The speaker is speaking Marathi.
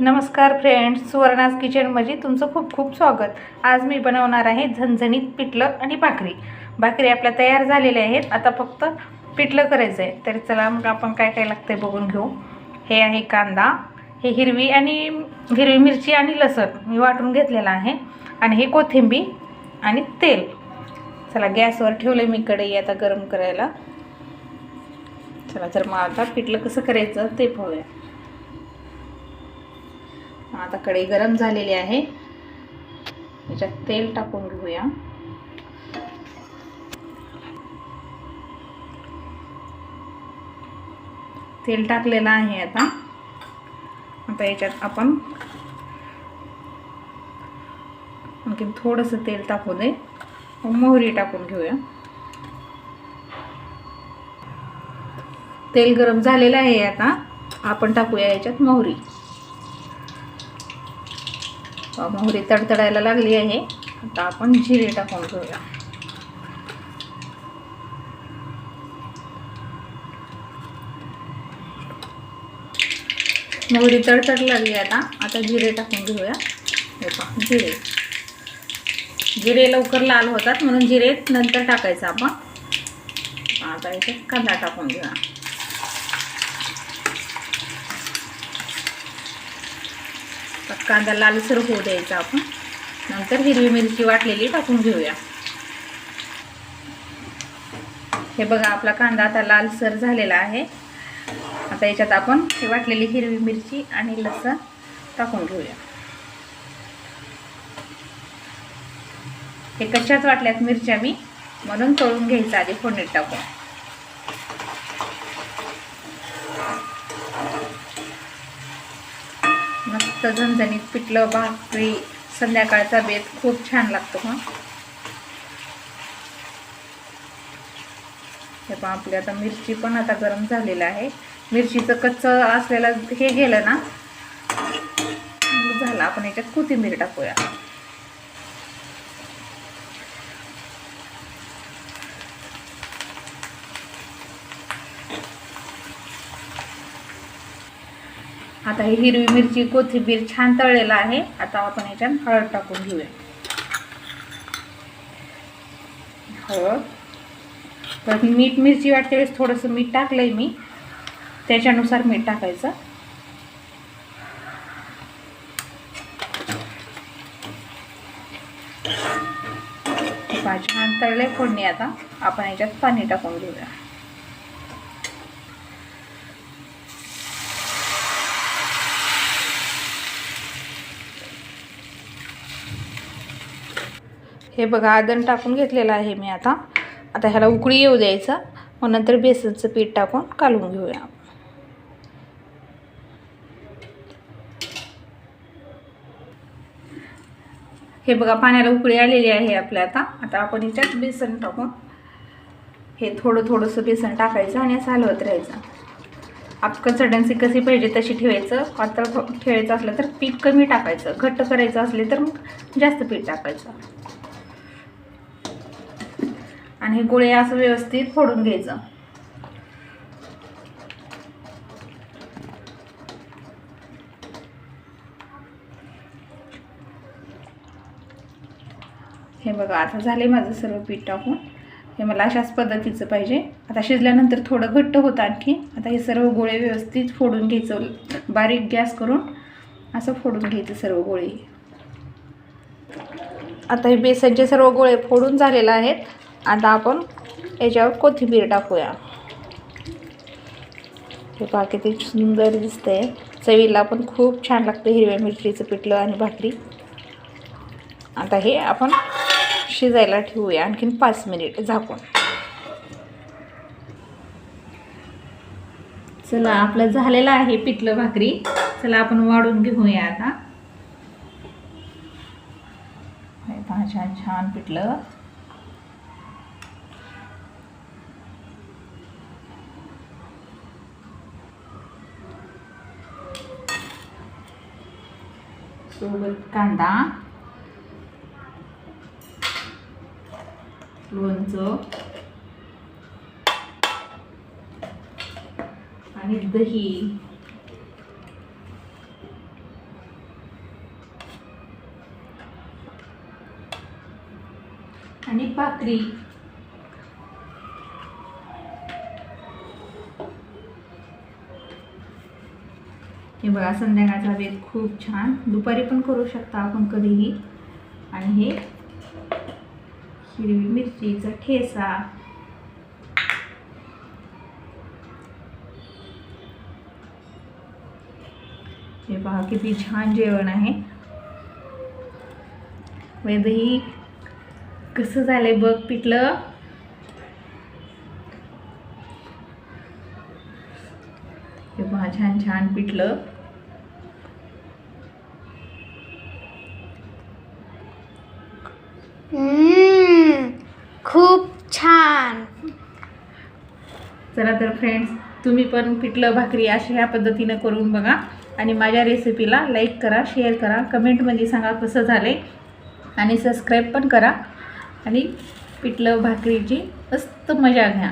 नमस्कार फ्रेंड्स सुवर्णाज किचनमध्ये तुमचं खूप खूप स्वागत. आज मी बनवणार आहे झणझणीत पिठलं आणि भाकरी. भाकरी आपल्या तयार झालेल्या आहेत आता फक्त पिठलं करायचं आहे तर चला मग आपण काय काय लागतं आहे बघून घेऊ. हे आहे कांदा हे हिरवी आणि हिरवी मिरची आणि लसण मी वाटून घेतलेलं आहे. आणि हे कोथिंबीर आणि तेल. चला गॅसवर ठेवलं मी कढई आता गरम करायला. चला तर मग आता पिठलं कसं करायचं ते पाहूया. आता कढई गरम झालेली आहे. याच्यात तेल टाकून घेऊया. तेल टाकलेलं आहे आता. आता याच्यात आपण आणखी थोडंसं तेल टाकू दे. मोहरी टाकून घेऊया. तेल गरम झालेलं आहे आता. आपण टाकूया याच्यात मोहरी. मोहरी तडतडायला लागली आहे. आता आपण जिरे टाकून घेऊया. मोहरी तडतड लागली आता. आता जिरे टाकून घेऊया. जिरे. जिरे लवकर लाल होतात म्हणून जिरे नंतर टाकायचं आपण. आता इथे कांदा टाकून घेऊया. कांदा लालसर होऊ द्यायचा आपण. नंतर हिरवी मिरची वाटलेली टाकून घेऊया. हे बघा आपला कांदा आता लालसर झालेला आहे. आता याच्यात आपण हे वाटलेली हिरवी मिरची आणि लसण टाकून घेऊया. हे कशाच वाटल्यात मिरच्या मी? म्हणून तळून घ्यायचं आधी फोडणीत टाकून. मस्त झणझणीत पिठलं भाकरी संध्याकाळचा बेत. खूप छान लागतो हा. हे पण आपली आता मिरची पण आता गरम झालेलं आहे. मिरचीचं कच्चं असलेलं हे गेलं ना झालं. आपण याच्यात कोथिंबीर टाकूया. आता हे हिरवी मिरची कोथिंबीर छान तळलेला आहे. आता आपण याच्यात हळद टाकून घेऊया. हळद. तर मीठ मिरची वाटते वेळेस थोडंसं मीठ टाकलं आहे मी. त्याच्यानुसार मीठ टाकायचं. छान तळले फोडणी आता. आपण याच्यात पाणी टाकून घेऊया. हे बघा आदण टाकून घेतलेलं आहे मी आता. आता ह्याला उकळी येऊ द्यायचा. मग नंतर बेसनचं पीठ टाकून कालवून घेऊया. हे बघा पाण्याला उकळी आलेली आहे आपल्या आता. आता आपण ह्याच्यात बेसन टाकून हे थोडं थोडंसं बेसन टाकायचं आणि असं हलवत राहायचं. आप कन्सल्टन्सी कशी पाहिजे तशी ठेवायचं. पातळ ठेवायचं असलं तर पीठ कमी टाकायचं. घट्ट करायचं असले तर मग जास्त पीठ टाकायचं. आणि हे गोळे असं व्यवस्थित फोडून घ्यायचं. हे बघा आता झाले माझं सर्व पीठ टाकून. हे मला अशाच पद्धतीचं पाहिजे. आता शिजल्यानंतर थोडं घट्ट होतं आणखी. आता हे सर्व गोळे व्यवस्थित फोडून घ्यायचं. बारीक गॅस करून असं फोडून घ्यायचं सर्व गोळे. आता हे बेसनचे सर्व गोळे फोडून झालेले आहेत. आता आपण याच्यावर कोथिंबीर टाकूया. हे पहा किती सुंदर दिसतंय. चवीला पण खूप छान लागतं हिरव्या मिरचीचं पिठलं आणि भाकरी. आता हे आपण शिजायला ठेवूया आणखीन पाच मिनिट झाकून. चला आपलं झालेलं आहे पिठलं भाकरी. चला आपण वाढून घेऊया आता. छान छान पिठलं. सोबत कांदा लोणचं आणि दही. आणि भाकरी. हे बघा संध्याकाळचा वेध खूप छान. दुपारी पण करू शकता आपण कधीही. आणि हे हिरवी मिरचीचा ठेसा हे पहा किती छान जेवण आहे. वेदही कसं झालंय बघ पिठलं? हे पहा छान छान पिठलं. खूप छान. चला तर फ्रेंड्स तुम्ही पण पिठलं भाकरी अशा ह्या पद्धतीनं करून बघा. आणि माझ्या रेसिपीला लाईक करा शेअर करा कमेंटमध्ये सांगा कसं झाले आणि सबस्क्राईब पण करा. आणि पिठलं भाकरीची मस्त मजा घ्या.